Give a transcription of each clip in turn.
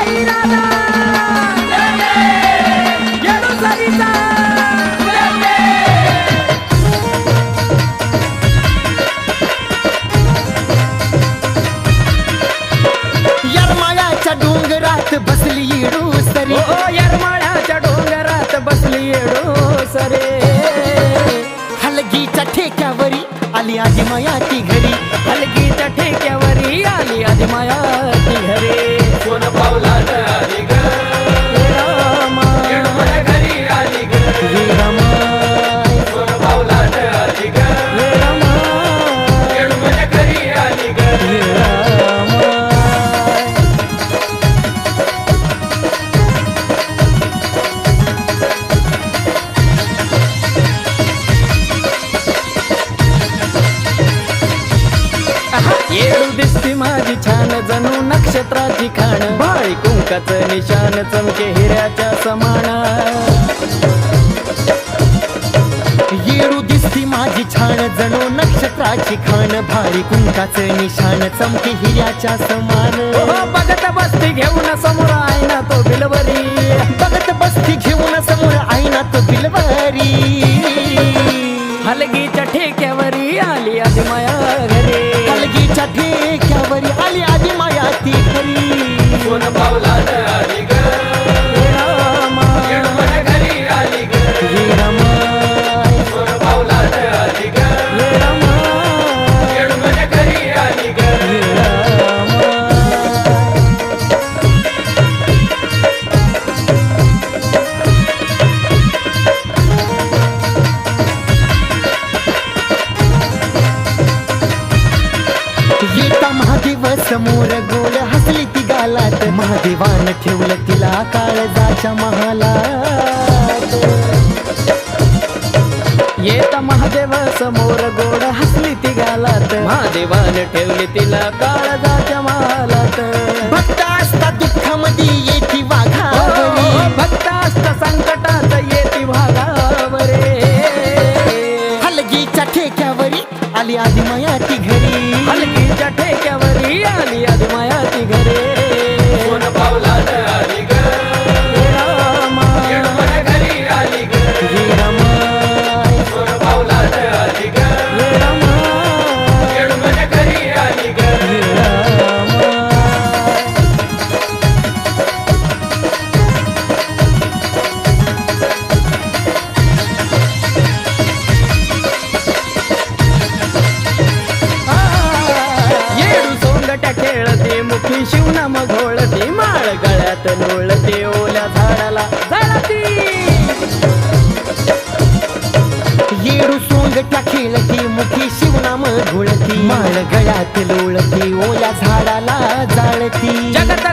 sairá da हलगीच्या ठेक्यावरी आली आधी माया ती घरी. हलगीच्या ठेक्यावरी आली आधी माया ती घरे कोण पावलात आली होती माझी छान जणू नक्षत्राची खाण. बाळी कुंकाचं निशान चमके हिऱ्याच्या समान. येरू दिसती माझी छान जणू नक्षत्राची खाण. भारी कुंकाचं निशान चमके हिऱ्याच्या समान. बघत बसती घेऊन समोर आहे ना तो बिलवरी. बघत बसती घेऊन समोर आईना तो बिलवारी. हलगीच्या ठेक्यावरी आली आधी माया घरी. हलगीच्या ठेक्यावरी आली आधी माया ती घरी कोण पावलात महादेव समोर गोल हसली ती गालात. महादेवान ठेवलं तिला काळजाच्या महालात. येत महादेव समोर गोड हसली ती गालात. महादेवाने ठेवली तिला काळजाच्या मालात भक्त असता दुःखामध्ये येती वाघावरी. भक्त असत संकटात येती भागावरे हलगीच्या ठेक्यावरी आली आधी माया ती येडू खेळते मुखी शिवनाम घोळते माळ गळ्यात लोळते ओल्या झाडाला येडू सोंगट्या खेळती मुखी शिवनाम घोळती. माळ गळ्यात लोळती ओल्या झाडाला जाळती. जगत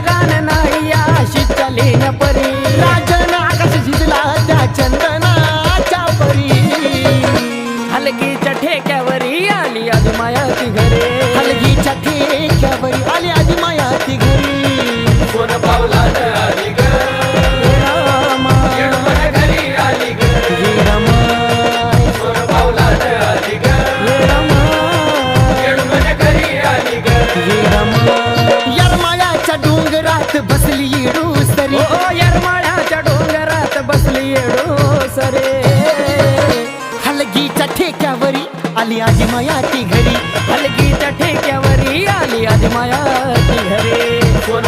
ठेक्यावरी आली आधी मायाची घरे. हलगीच्या ठेक्यावरी आली आधी माया ती घरी कोण पावलात आली. यरमाळ्याच्या डोंगरात बसली येडू सरी. ओ येरमाळ्याच्या डोंगरात बसली येडो सरे. माया घरे कोण